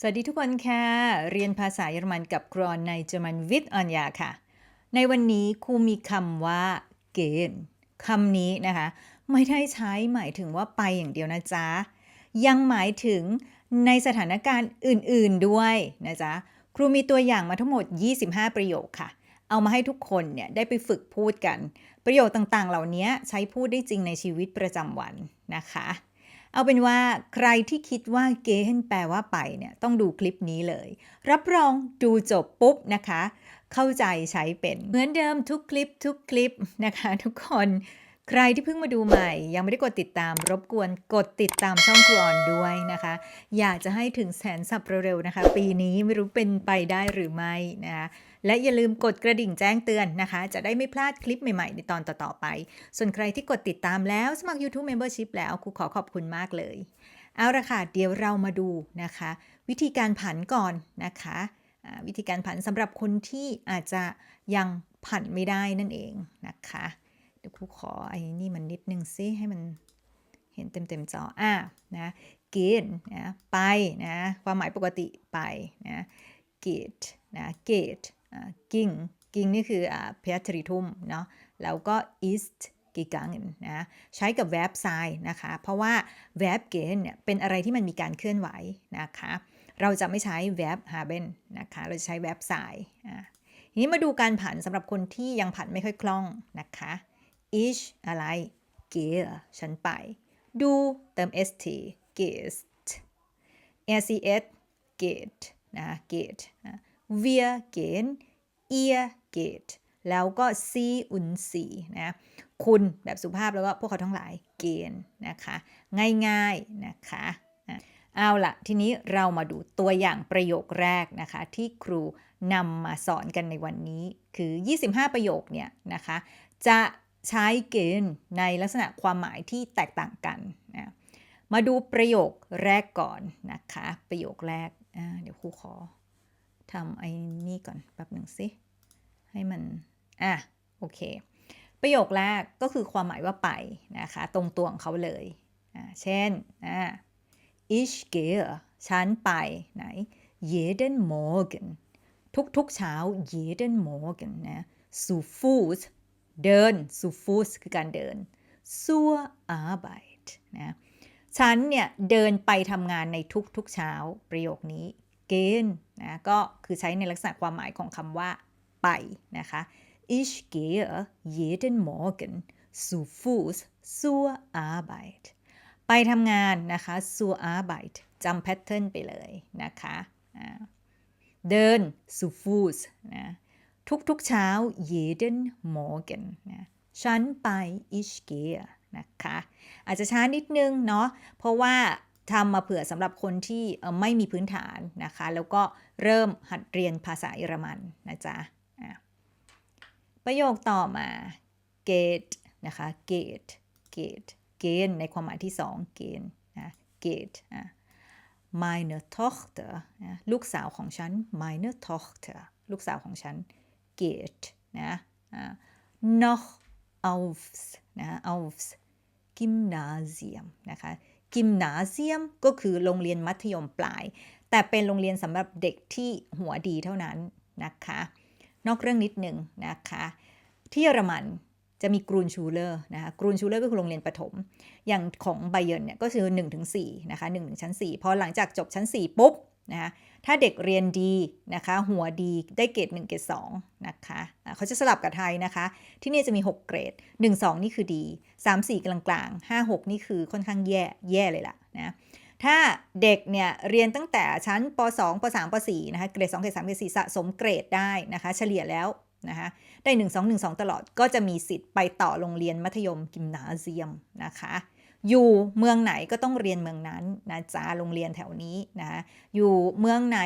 สวัสดีทุกคนค่ะ เรียนภาษาเยอรมันกับครอนในเยอรมันวิทย์อัญญาค่ะ ในวันนี้ครูมีคำว่า gehen คำนี้นะคะ ไม่ได้ใช้หมายถึงว่าไปอย่างเดียวนะจ๊ะ ยังหมายถึงในสถานการณ์อื่นๆด้วยนะจ๊ะ ครูมีตัวอย่างมาทั้งหมด 25 ประโยคค่ะ เอามาให้ทุกคนเนี่ยได้ไปฝึกพูดกัน ประโยคต่างๆ เหล่านี้ใช้พูดได้จริงในชีวิตประจำวันนะคะ เอาเป็นว่าใครที่คิดว่าเกนแปลว่าไปเนี่ยต้องดูคลิปนี้เลย รับรองดูจบปุ๊บนะคะ เข้าใจใช้เป็นเหมือนเดิมทุกคลิปทุกคลิปนะคะ ทุกคน ใครที่เพิ่งมาดูใหม่ ยังไม่ได้กดติดตาม รบกวนกดติดตามช่องครูออนด้วยนะคะ อยากจะให้ถึงแสนสับเร็วๆนะคะ ปีนี้ไม่รู้เป็นไปได้หรือไม่นะคะและอย่าลืมกดกระดิ่งแจ้งเตือนนะคะ จะได้ไม่พลาดคลิปใหม่ๆ ในตอนต่อๆไป ส่วนใครที่กดติดตามแล้วสมัคร YouTube Membership แล้วครูขอขอบคุณมากเลย เอาละค่ะเดี๋ยวเรามาดูนะคะ วิธีการผันก่อนนะคะวิธีการผันสำหรับคนที่อาจจะยังผันไม่ได้นั่นเองนะคะ ดี๋ยวครูขอไอ้นี่มันนิดนึงซิให้มันเห็นเต็มๆจออะนะกินนะไปนะความหมายปกติไปนะ geht นะ geht อ่า ging ging นี่คืออ่า p e r t r i t u m เนาะแล้วก็ ist gegangen นะใช้กับ verb sein นะคะ เพราะว่า verb gehen เนี่ยเป็นอะไรที่มันมีการเคลื่อนไหวนะคะ เราจะไม่ใช้ verb haben นะคะ เราจะใช้ verb sein อ่าทีนี้มาดูการผันสำหรับคนที่ยังผันไม่ค่อยคล่องนะคะ ich อะไร gehe ฉันไป ดูเติม st gehst rcs geht นะ geht นะ wir gehen ihr geht แล้วก็ sie und sie นะคุณแบบสุภาพแล้วก็พวกเขาทั้งหลายเกณฑ์นะคะ ง่ายๆนะคะอะเอาละทีนี้เรามาดูตัวอย่างประโยคแรกนะคะ ที่ครูนำมาสอนกันในวันนี้ คือ 25 ประโยคเนี่ยนะคะ จะ ใช้เกณฑ์ในลักษณะความหมายที่แตกต่างกันนะมาดูประโยคแรกก่อนนะคะ ประโยคแรก เดี๋ยวครูขอทำไอ้นี่ก่อนแป๊บหนึ่งสิ ให้มัน อะ โอเค ประโยคแรกก็คือความหมายว่าไปนะคะ ตรงตัวของเขาเลยอ่าเช่นอ่า ich gehe ฉันไปไหน jeden Morgen ทุกๆเช้า jeden Morgen นะ zu Fuß เดิน zu Fuß คือการเดิน zur Arbeit นะฉันเนี่ยเดินไปทำงานในทุกๆเช้าประโยคนี้ gehen นะก็คือใช้ในลักษณะความหมายของคำว่า ไปนะคะ Ich gehe jeden Morgen zu Fuß zur Arbeit ไปทำงานนะคะ zur Arbeit จำแพทเทิร์นไปเลยนะคะ เดิน zu Fuß นะ ทุกๆเช้า jeden Morgen นะฉันไป ich gehe นะคะอาจจะช้านิดนึงเนาะเพราะว่าทำมาเผื่อสำหรับคนที่ไม่มีพื้นฐานนะคะ แล้วก็เริ่มหัดเรียนภาษาเยอรมันนะจ๊ะประโยคต่อมา gate นะคะ gate gate เกณฑ์ในความหมายที่สองเกณฑ์นะ gate อะ meine Tochter นะลูกสาวของฉัน meine Tochter ลูกสาวของฉัน geht นะอะ noch aufs นะ aufs Gymnasium นะคะ Gymnasium ก็คือโรงเรียนมัธยมปลาย แต่เป็นโรงเรียนสำหรับเด็กที่หัวดีเท่านั้นนะคะ นอกเรื่องนิดหนึ่งนะคะ ที่เยอรมันจะมีกรูนชูเลอร์นะคะกรูนชูเลอร์ก็คือโรงเรียนประถม อย่างของไบเยร์นเนี่ยก็คือ1ถึง4นะคะ1ถึงชั้น 4 พอหลังจากจบชั้น 4 ปุ๊บ นะคะถ้าเด็กเรียนดีนะคะ หัวดีได้เกรด1เกรด2นะคะะเขาจะสลับกับไทยนะคะ ที่นี่จะมี 6 เกรด 1 2 นี่คือดี 3 4กลางกลางๆ5 6 นี่คือค่อนข้างแย่แย่เลยล่ะนะถ้าเด็กเนี่ยเรียนตั้งแต่ชั้นป 2 ป 3 ป 4 นะคะ เกรด 2 เกรด 3 เกรด 4 สะสมเกรดได้นะคะ เฉลี่ยแล้วนะคะได้ 1 2 1 2 ตลอดก็จะมีสิทธิ์ไปต่อโรงเรียนมัธยมกิมนาเซียมนะคะ อยู่เมืองไหนก็ต้องเรียนเมืองนั้นนะจ๊ะโรงเรียนแถวนี้นะอยู่เมืองไหน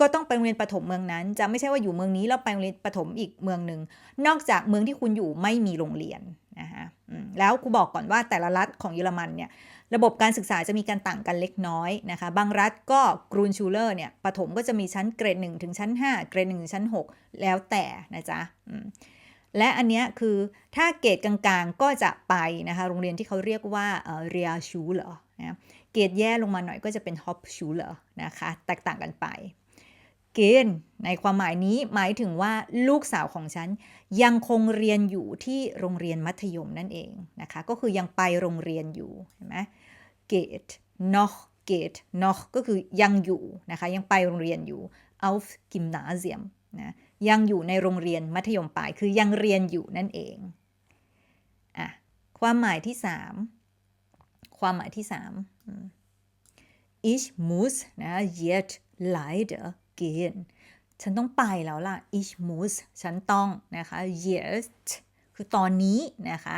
ก็ต้องไปโรงเรียนประถมเมืองนั้น จะไม่ใช่ว่าอยู่เมืองนี้แล้วไปโรงเรียนประถมอีกเมืองหนึ่งนอกจากเมืองที่คุณอยู่ไม่มีโรงเรียนนะคะแล้วกูบอกก่อนว่าแต่ละรัฐของเยอรมันเนี่ยระบบการศึกษาจะมีการต่างกันเล็กน้อยนะคะบางรัฐก็กรูนชูเลอร์เนี่ยประถมก็จะมีชั้นเกรด1ถึงชั้น 5 เกรด1ถึงชั้น 6 แล้วแต่นะจ๊ะอื และอันเนี้ยคือถ้าเกรดกลางๆก็จะไปนะคะโรงเรียนที่เขาเรียกว่าเรียชูเหรอนะเกรดแย่ลงมาหน่อยก็จะเป็น Hauptschule นะคะแตกต่างกันไป เกณฑ์ในความหมายนี้หมายถึงว่าลูกสาวของฉันยังคงเรียนอยู่ที่โรงเรียนมัธยมนั่นเองนะคะก็คือยังไปโรงเรียนอยู่เห็นไหม geht noch geht noch ก็คือยังอยู่นะคะยังไปโรงเรียนอยู่ auf Gymnasium นะ ยังอยู่ในโรงเรียนมัธยมปลายคือยังเรียนอยู่นั่นเองอะความหมายที่ 3 ความหมายที่ 3 ich muss นะ yet leider gehen ฉันต้องไปแล้วล่ะ ich muss ฉันต้องนะคะ jetzt คือตอนนี้นะคะ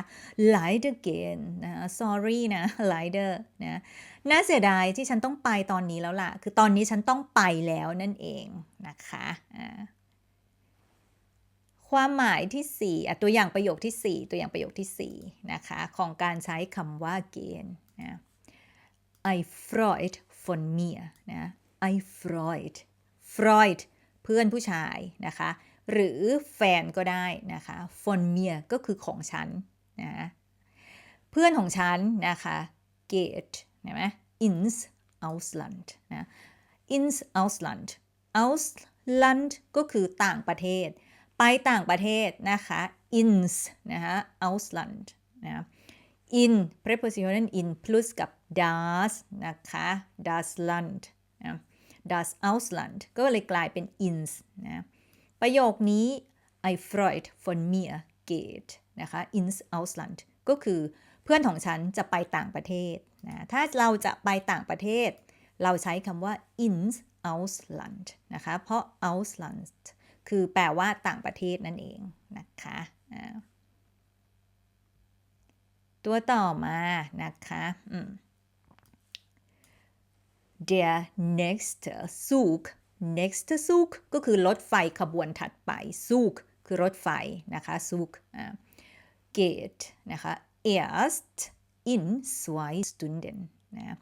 leider gehen นะ sorry นะ leider นะน่าเสียดายที่ฉันต้องไปตอนนี้แล้วล่ะ คือตอนนี้ฉันต้องไปแล้วนั่นเองนะคะอ่า ความหมายที่4อ่ตัวอย่างประโยคที่ 4 ตัวอย่างประโยคที่4นะคะของการใช้คำว่า gehen นะ I freut von mir นะ I freut freut เพื่อนผู้ชายนะคะ หรือแฟนก็ได้นะคะ von mir ก็คือของฉันนะเพื่อนของฉันนะคะ geht เห็นไหม ins Ausland นะ ins Ausland Ausland ก็คือต่างประเทศ ไปต่างประเทศนะคะ ins นะคะ Ausland นะ in preposition in plus กับ das นะคะ das Land นะ das Ausland ก็เลยกลายเป็น ins นะ ประโยคนี้ I freut von mir geht นะคะ ins Ausland ก็คือเพื่อนของฉันจะไปต่างประเทศนะ ถ้าเราจะไปต่างประเทศ เราใช้คำว่า ins Ausland นะคะ เพราะ Ausland คือแปลว่าต่างประเทศนั่นเองนะคะตัวต่อมานะคะอืม der nächste Zug next Zug ก็คือรถไฟขบวนถัดไป Zug คือรถไฟนะคะ Zug geht นะคะ erst in zwei Stunden นะ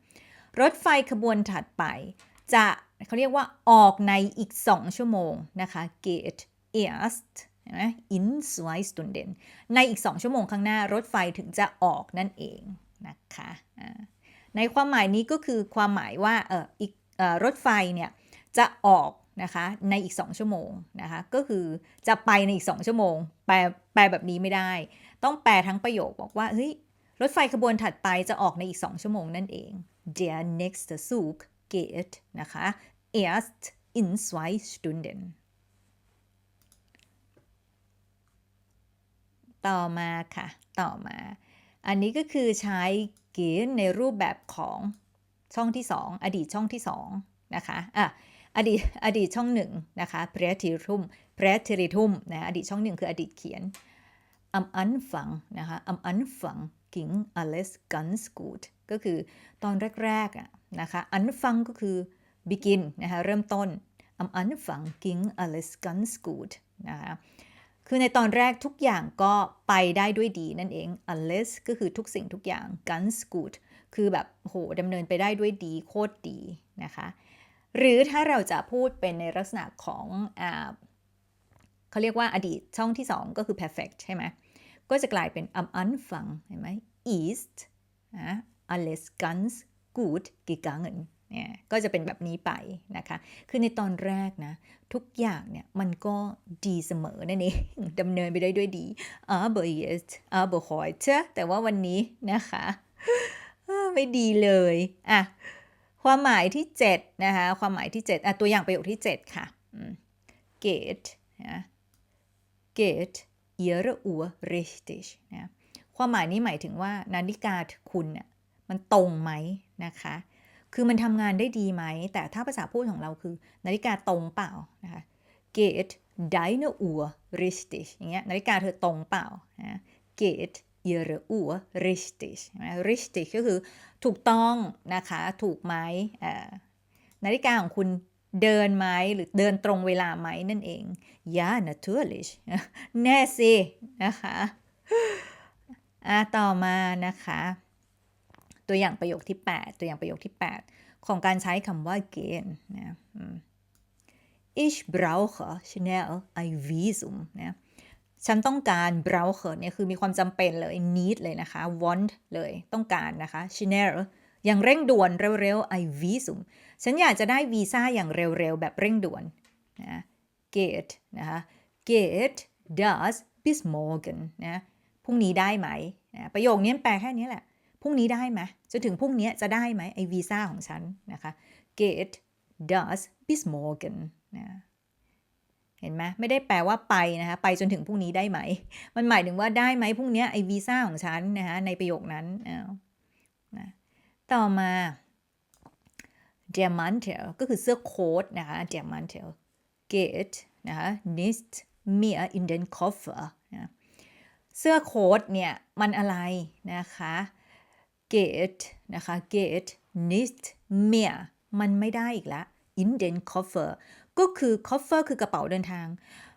รถไฟขบวนถัดไป จะ เขาเรียกว่าออกในอีก 2 ชั่วโมงนะคะ geht erst นไหม in zwei Stunden ในอีก 2 ชั่วโมงข้างหน้ารถไฟถึงจะออกนั่นเองนะคะในความหมายนี้ก็คือความหมายว่าเอออีกออรถไฟเนี่ยจะออกนะคะในอีก 2 ชั่วโมงนะคะก็คือจะไปในอีก 2 ชั่วโมง แปลแปลแบบนี้ไม่ได้ ต้องแปลทั้งประโยคบอกว่าเฮ้ยรถไฟขบวนถัดไปจะออกในอีก 2 ชั่วโมงนั่นเอง der nächste Zug geht นะคะ erst in zwei Stunden ต่อมาค่ะ ต่อมา อันนี้ก็คือใช้เกณฑ์ในรูปแบบของช่องที่2อดีตช่องที่2นะคะอะอดีตอดีตช่องหนึ่งนะคะ p r e t i r u m p r e t i r i t u m นะอดีตช่องหนึ่งคืออดีตเขียน am Anfang นะคะ am Anfang ging alles ganz gut ก็คือตอนแรกๆอะนะคะ Anfang ก็คือ begin นะคะเริ่มต้น am Anfang ging alles ganz gut นะคะคือในตอนแรกทุกอย่างก็ไปได้ด้วยดีนั่นเอง alles ก็คือทุกสิ่งทุกอย่าง ganz gut คือแบบโหดำเนินไปได้ด้วยดีโคตรดีนะคะ หรือถ้าเราจะพูดเป็นในลักษณะของอเขาเรียกว่าอดีตช่องที่ 2 ก็คือ perfect ใช่ไหม ก็จะกลายเป็น am Anfang เห็นไหม ist alles ganz gut gegangen เนี่ยก็จะเป็นแบบนี้ไปนะคะ คือในตอนแรกนะ ทุกอย่างเนี่ยมันก็ดีเสมอนั่นเองดำเนินไปได้ด้วยดี aber jetzt aber heute แต่ว่าวันนี้นะคะไม่ดีเลยอะความหมายที่7นะคะความหมายที่7อะตัวอย่างประโยคที่ 7 ค่ะ geht นะ geht ihre Uhr richtig นะความหมายนี้หมายถึงว่านาฬิกาคุณเนี่ยมันตรงไหมนะคะ คือมันทำงานได้ดีไหม แต่ถ้าภาษาพูดของเราคือ นาฬิกาตรงเปล่านะคะ geht deine Uhr richtig อย่างเงี้ยนาฬิกาเธอตรงเปล่านะ geht ihre Uhr richtig ใช่ไหม richtig ก็คือถูกต้องนะคะ ถูกไหมอ่านาฬิกาของคุณเดินไหมหรือเดินตรงเวลาไหมนั่นเอง ja natürlich แน่สินะคะ อะต่อมานะคะ ตัวอย่างประโยคที่ 8 ตัวอย่างประโยคที่ 8 ของการใช้คำว่า gehen นะ ich brauche schnell ein Visum นะฉันต้องการ brauche เนี่ยคือมีความจำเป็นเลย need เลยนะคะ want เลยต้องการนะคะ schnell อย่างเร่งด่วนเร็วๆ I visum ฉันอยากจะได้วีซ่าอย่างเร็วๆ แบบเร่งด่วนนะ get นะคะ get does bis morgen นะพรุ่งนี้ได้ไหมนะประโยคนี้แปลแค่นี้แหละ พรุ่งนี้ได้ไหมจนถึงพรุ่งนี้จะได้ไหมไอวีซ่าของฉันนะคะ get does bis morgen นะเห็นไหมไม่ได้แปลว่าไปนะคะไปจนถึงพรุ่งนี้ได้ไหม มันหมายถึงว่าได้ไหมพรุ่งนี้ไอวีซ่าของฉันนะคะในประโยคนั้นเอานะต่อมา der Mantel ก็คือเสื้อโค้ทนะคะ der Mantel get นะคะ nicht mer in den Koffer นะเสื้อโค้ทเนี่ยมันอะไรนะคะ geht นะคะ geht nicht mehr มันไม่ได้อีกละ in den Koffer ก็คือ Koffer คือกระเป๋าเดินทาง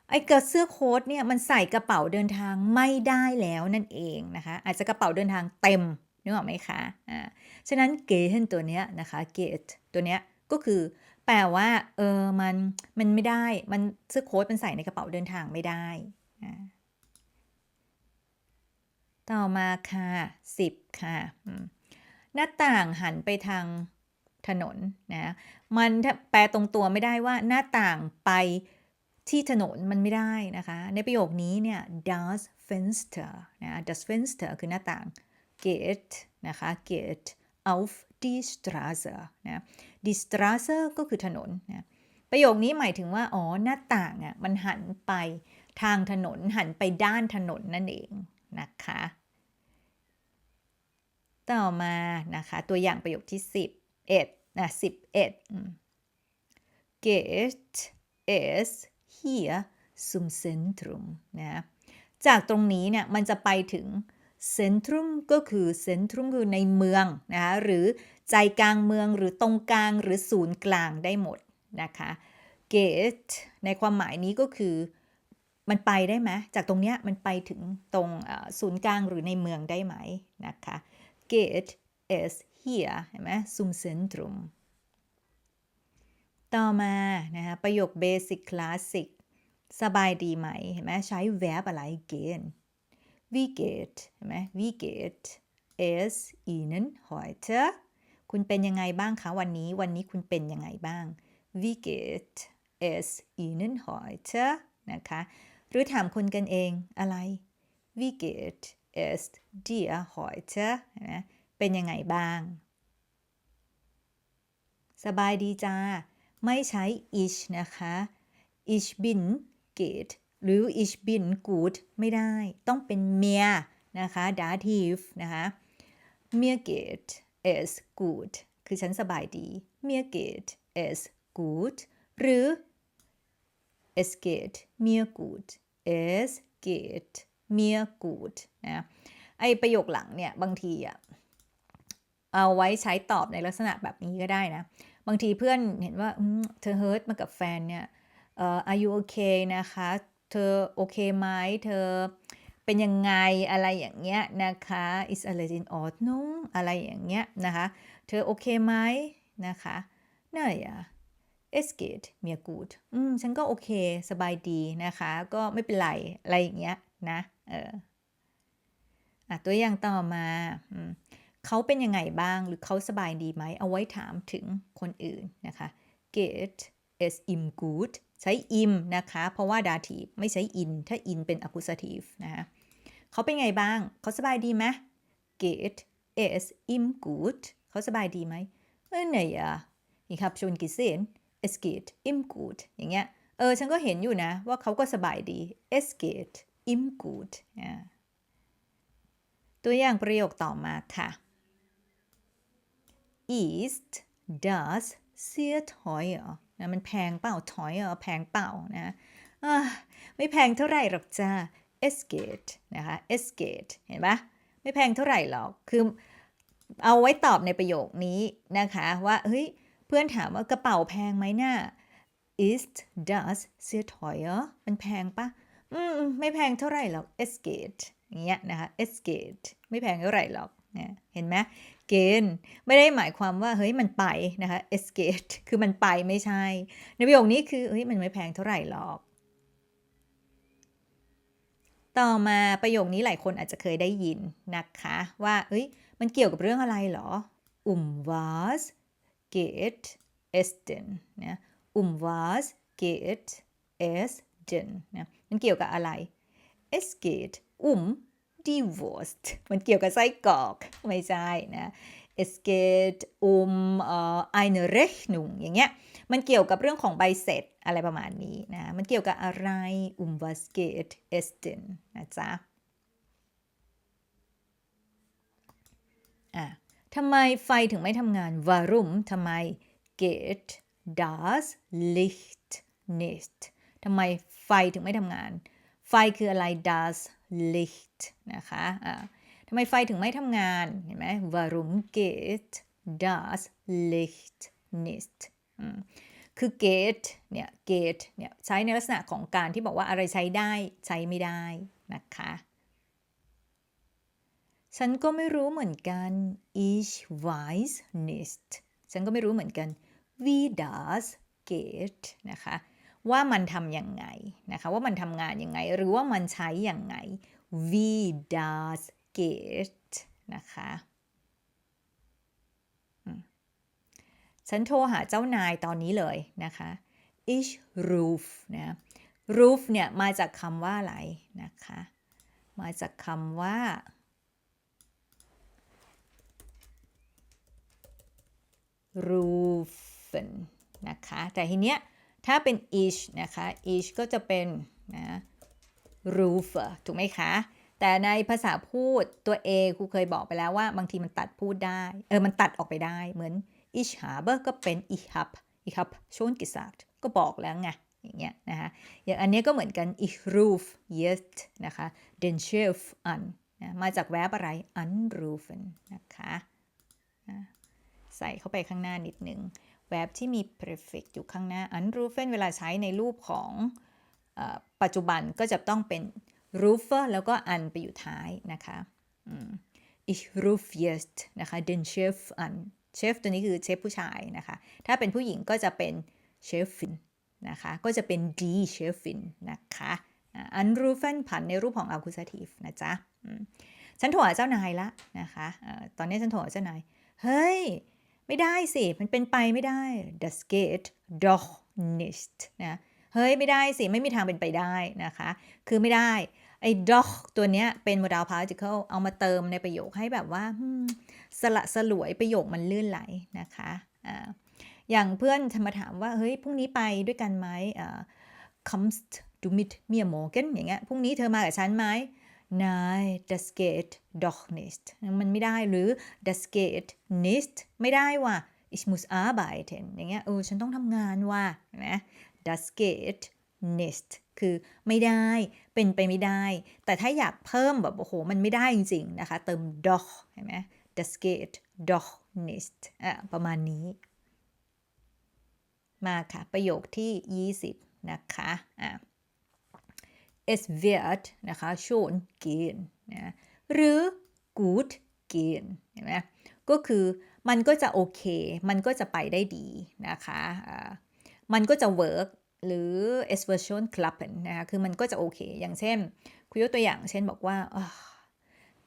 ไอ้กระเสื้อโค้ทเนี่ยมันใส่กระเป๋าเดินทางไม่ได้แล้วนั่นเองนะคะ อาจจะกระเป๋าเดินทางเต็มนึกออกไหมคะอ่าฉะนั้น gehen ตัวเนี้ยนะคะ get ตัวเนี้ยก็คือแปลว่าเออมันมันไม่ได้ มันเสื้อโค้ทมันใส่ในกระเป๋าเดินทางไม่ได้อ่า ต่อมาค่ะ10ค่ะ หน้าต่างหันไปทางถนนนะมันแปลตรงตัวไม่ได้ว่าหน้าต่างไปที่ถนนมันไม่ได้นะคะ ในประโยคนี้เนี่ย das Fenster นะ das Fenster คือหน้าต่าง geht นะคะ geht auf die Straße นะ die Straße ก็คือถนนนะประโยคนี้หมายถึงว่า อ๋อ หน้าต่างอะมันหันไปทางถนนหันไปด้านถนนนั่นเอง นะคะ ต่อมานะคะตัวอย่างประโยคที่ 11นะ11อืม geht es hier zum Zentrum นะจากตรงนี้เนี่ยมันจะไปถึง Centrum ก็คือ Centrum คือในเมืองนะคะหรือใจกลางเมืองหรือตรงกลางหรือศูนย์กลางได้หมดนะคะ Gate ในความหมายนี้ก็คือ มันไปได้ไหมจากตรงเนี้ยมันไปถึงตรงศูนย์กลางหรือในเมืองได้ไหมนะคะ Gate is here เห็นไหม zum Zentrum ต่อมานะคะประโยค Basic Classic สบายดีไหมเห็นไหมใช้ verb อะไร gehen Wie geht เห็นไหม Wie geht es Ihnen heute คุณเป็นยังไงบ้างคะวันนี้วันนี้คุณเป็นยังไงบ้าง Wie geht es Ihnen heute นะคะ หรือถามคนกันเองอะไร Wie geht es dir heute เห็นไหมเป็นยังไงบ้าง สบายดีจ้า ไม่ใช้ ich นะคะ ich bin geht หรือ ich bin gut ไม่ได้ ต้องเป็น mir นะคะ dative นะคะ mir geht es gut คือฉันสบายดี mir geht es gut หรือ es geht mir gut es geht mir gut นะไอประโยคหลังเนี่ยบางทีอะเอาไว้ใช้ตอบในลักษณะแบบนี้ก็ได้นะ บางทีเพื่อนเห็นว่าเธอเฮิร์ตมากับแฟนเนี่ยเอ่อ are you okay นะคะ เธอโอเคไหมเธอเป็นยังไงอะไรอย่างเงี้ยนะคะ is alles in Ordnung อะไรอย่างเงี้ยนะคะ เธอโอเคไหมนะคะน่าอย่า es geht mir gut อืม ฉันก็โอเค สบายดีนะคะ ก็ไม่เป็นไร อะไรอย่างเงี้ยนะ เอออะตัวอย่างต่อมาอืมเขาเป็นยังไงบ้าง หรือเขาสบายดีไหม เอาไว้ถามถึงคนอื่นนะคะ geht es ihm gut ใช้ im นะคะ เพราะว่า dative ไม่ใช้ in ถ้า in เป็น accusative นะคะเขาเป็นไงบ้าง เขาสบายดีไหม geht es ihm gut เขาสบายดีไหมเออเนี่ยอะ ich habe schon gesehen es geht im gut อย่างเงี้ย เออ ฉันก็เห็นอยู่นะ ว่าเขาก็สบายดี es geht im gut ตัวอย่างประโยคต่อมาค่ะ ist das sehr teuer นะมันแพงเปล่า teuer แพงเปล่านะไม่แพงเท่าไหร่หรอกจ้า es geht นะคะ es geht เห็นปะไม่แพงเท่าไหร่หรอก คือเอาไว้ตอบในประโยคนี้นะคะ ว่า เฮ้ย เพื่อนถามว่ากระเป๋าแพงไหมน่ะ ist das sehr teuer มันแพงปะอืม ไม่แพงเท่าไหร่หรอก es geht อย่างเงี้ยนะคะ es geht ไม่แพงเท่าไหร่หรอกเนี่ยเห็นไหมเกณฑ์ไม่ได้หมายความว่าเฮ้ยมันไปนะคะ es geht คือมันไปไม่ใช่ ในประโยคนี้คือเฮ้ยมันไม่แพงเท่าไหร่หรอก ต่อมาประโยคนี้หลายคนอาจจะเคยได้ยินนะคะ ว่าเอ้ยมันเกี่ยวกับเรื่องอะไรหรอ um was geht es denn นะ um was geht es denn นะมันเกี่ยวกับอะไร es geht um die Wurst มันเกี่ยวกับไส้กรอก ไม่ใช่นะ es geht um äh, eine Rechnung อย่างเงี้ย มันเกี่ยวกับเรื่องของใบเสร็จอะไรประมาณนี้นะ มันเกี่ยวกับอะไร um was geht es denn นะจ๊ะ อะ ทำไมไฟถึงไม่ทำงาน warum ทำไม geht das Licht nicht ทำไมไฟถึงไม่ทำงาน ไฟคืออะไร das Licht นะคะอะทำไมไฟถึงไม่ทำงาน เห็นไหม warum geht das Licht nicht อืมคือ get เนี่ย get เนี่ยใช้ในลักษณะของการที่บอกว่าอะไรใช้ได้ใช้ไม่ได้นะคะ ฉันก็ไม่รู้เหมือนกัน ich weiß nicht ฉันก็ไม่รู้เหมือนกัน wie das geht นะคะว่ามันทำยังไงนะคะว่ามันทำงานยังไง หรือว่ามันใช้ยังไง wie das geht นะคะฉันโทรหาเจ้านายตอนนี้เลยนะคะ ich ruf นะ ruf เนี่ยมาจากคำว่าอะไรนะคะ มาจากคำว่า rufen นะคะ แต่ทีเนี้ยถ้าเป็น ish นะคะ ish ก็จะเป็นนะ r u f e ถูกไหมคะ แต่ในภาษาพูดตัว a ครูเคยบอกไปแล้วว่าบางทีมันตัดพูดได้ เออ มันตัดออกไปได้เหมือน ich habe ก็เป็น ich hab ich hab schon gesagt ก็บอกแล้วไงอย่างเงี้ยนะคะอย่างอันเนี้ยก็เหมือนกัน ich ruf jetzt นะคะ den Chef an นะมาจากแวบอะไร anrufen นะคะ ใส่เข้าไปข้างหน้านิดหนึ่งแวบที่มี prefix อยู่ข้างหน้า anrufen เวลาใช้ในรูปของอปัจจุบันก็จะต้องเป็น rufer แล้วก็ an ไปอยู่ท้ายนะคะอืม ich ruf jetzt นะคะ den Chef an เชฟตัวนี้คือเชฟผู้ชายนะคะ ถ้าเป็นผู้หญิงก็จะเป็นเชฟฟินนะคะ ก็จะเป็น die Chefin นะคะอันรูฟันผันในรูปของ accusative นะจ๊ะ ฉันโทรหาเจ้านายละนะคะออตอนนี้ฉันโทรหาเจ้านาย เฮ้ย ไม่ได้สิ มันเป็นไปไม่ได้ das geht doch nicht นะเฮ้ย ไม่ได้สิ ไม่มีทางเป็นไปได้นะคะ คือไม่ได้ไอ้ doch ตัวเนี้ยเป็น modal particle เอามาเติมในประโยคให้แบบว่าสละสลวยประโยคมันลื่นไหลนะคะอ่าอย่างเพื่อนจะมาถามว่า เฮ้ย พรุ่งนี้ไปด้วยกันไหมอ่า kommst du mit mir morgen อย่างเงี้ย พรุ่งนี้เธอมากับฉันไหม Nein das geht doch nicht มันไม่ได้หรือ das geht nicht ไม่ได้ว่ะ ich muss arbeiten อย่างเงี้ยเออฉันต้องทำงานว่ะนะ das geht nicht คือไม่ได้เป็นไปไม่ได้ แต่ถ้าอยากเพิ่มแบบโอ้โห มันไม่ได้จริงๆนะคะ เติม doch เห็นไหม das geht doch nicht อะประมาณนี้ มาค่ะ ประโยคที่ 20 นะคะอะ es wird นะคะ schon gehen นะหรือ gut gehen เห็นไหมก็คือมันก็จะโอเค มันก็จะไปได้ดีนะคะมันก็จะ work หรือ es wird schon klappen นะคะคือมันก็จะโอเค อย่างเช่น คุยยกตัวอย่างเช่นบอกว่า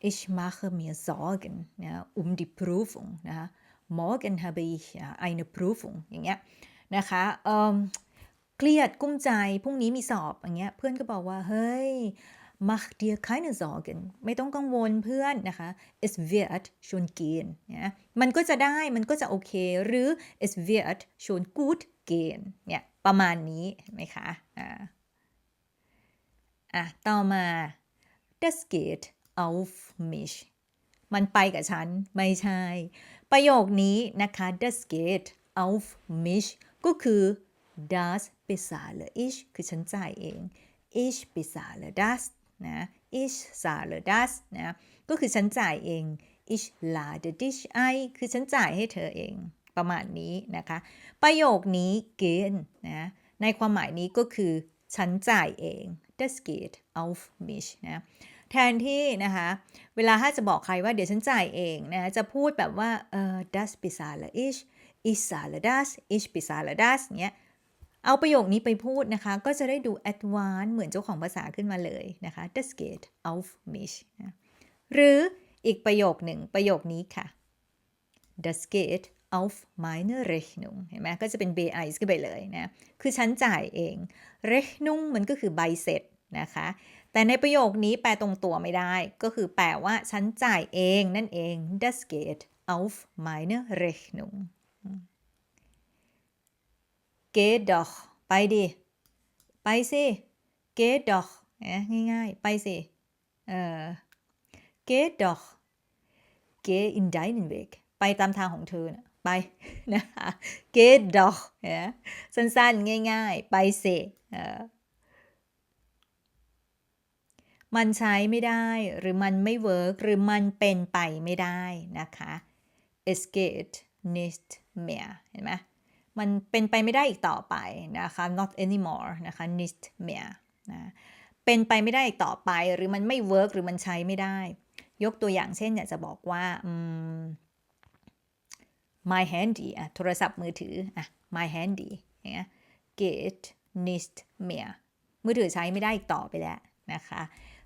ich mache mir Sorgen ja, um die Prüfung นะคะ morgen habe ich eine Prüfung อย่างเงี้ยนะคะ เครียดกุ้มใจพรุ่งนี้มีสอบอย่างเงี้ยเพื่อนก็บอกว่าเฮ้ย mach dir keine Sorgen ไม่ต้องกังวลเพื่อนนะคะ es wird schon gehen นะมันก็จะได้มันก็จะโอเค หรือ es wird schon gut gehen เนี่ยประมาณนี้เห็นไหมคะอ่าอะต่อมา das geht auf mich มันไปกับฉัน ไม่ใช่ ประโยคนี้นะคะ das geht auf mich ก็คือ das bezahle ich คือฉันจ่ายเอง ich bezahle das นะ ich zahle das นะ ก็คือฉันจ่ายเอง ich lade dich ein คือฉันจ่ายให้เธอเอง ประมาณนี้นะคะ ประโยคนี้ gehen นะ ในความหมายนี้ก็คือ ฉันจ่ายเอง das geht auf mich นะแทนที่นะคะเวลาถ้าจะบอกใครว่าเดี๋ยวฉันจ่ายเองนะจะพูดแบบว่าเออ das bezahle ich ich zahle das ich bezahle das เนี้ย เอาประโยคนี้ไปพูดนะคะ ก็จะได้ดู advance เหมือนเจ้าของภาษาขึ้นมาเลยนะคะ das geht auf mich นะหรืออีกประโยคหนึ่งประโยคนี้ค่ะ das geht auf meine Rechnung เห็นไหมก็จะเป็น BI ขึ้นไปเลยนะ คือฉันจ่ายเอง Rechnung มันก็คือใบเสร็จนะคะ แต่ในประโยคนี้แปลตรงตัวไม่ได้ ก็คือแปลว่าฉันจ่ายเองนั่นเอง das geht auf meine Rechnung Geh doch ไปดิ ไปสิ Geh doch นะง่ายๆ ไปสิ เออ Geh doch Geh in deinen Weg ไปตามทางของเธอนะไปนะคะ Geh doch นะสั้นๆ ง่ายๆ ไปสิเออมันใช้ไม่ได้หรือมันไม่เวิร์กหรือมันเป็นไปไม่ได้นะคะ es geht nicht mehr เห็นไหม มันเป็นไปไม่ได้อีกต่อไปนะคะ not anymore นะคะ nicht mehr นะเป็นไปไม่ได้อีกต่อไปหรือมันไม่เวิร์กหรือมันใช้ไม่ได้ ยกตัวอย่างเช่นอยากจะบอกว่า my handy อะโทรศัพท์มือถืออะ my handy อย่างเงี้ย geht nicht mehr มือถือใช้ไม่ได้อีกต่อไปแล้วนะคะ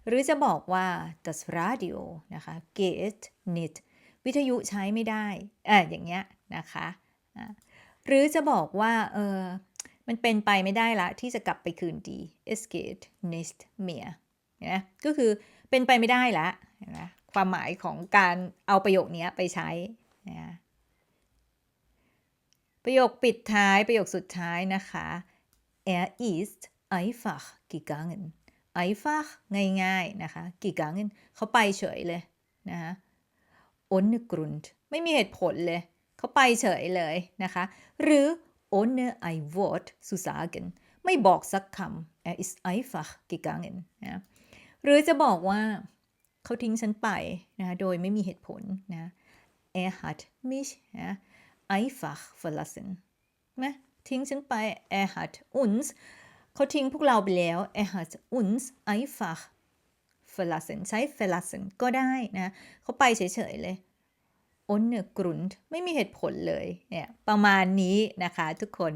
หรือจะบอกว่า das Radio นะคะ geht nicht วิทยุใช้ไม่ได้เอออย่างเงี้ยนะคะอะ หรือจะบอกว่าเออมันเป็นไปไม่ได้ละที่จะกลับไปคืนดี es geht nicht m e r นะก็คือเป็นไปไม่ได้ละนะความหมายของการเอาประโยคนี้ไปใช้นะประโยคปิดท้ายประโยคสุดท้ายนะคะ er ist einfach gegangen einfach ง่ายๆนะคะ gegangen เขาไปเฉยเลยนะคะ ohne Grund ไม่มีเหตุผลเลย เขาไปเฉยเลยนะคะ หรือ ohne ein Wort zu sagen ไม่บอกสักคำ er ist einfach gegangen นะหรือจะบอกว่าเขาทิ้งฉันไปนะคะโดยไม่มีเหตุผลนะ er hat mich นะ einfach verlassen นะทิ้งฉันไป er hat uns เขาทิ้งพวกเราไปแล้ว er hat uns einfach verlassen ใช้ verlassen ก็ได้นะเขาไปเฉยๆเลย ohne Grund ไม่มีเหตุผลเลยเนี่ยประมาณนี้นะคะทุกคน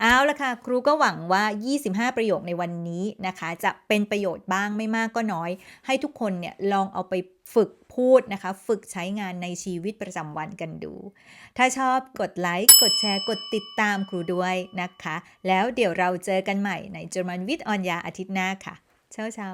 เอาละค่ะ ครูก็หวังว่า 25 ประโยคในวันนี้นะคะ จะเป็นประโยชน์บ้างไม่มากก็น้อย ให้ทุกคนเนี่ยลองเอาไปฝึกพูดนะคะ ฝึกใช้งานในชีวิตประจำวันกันดู ถ้าชอบกดไลค์ กดแชร์ กดติดตามครูด้วยนะคะ แล้วเดี๋ยวเราเจอกันใหม่ใน German with ออนยาอาทิตย์หน้าค่ะเช้าเช้า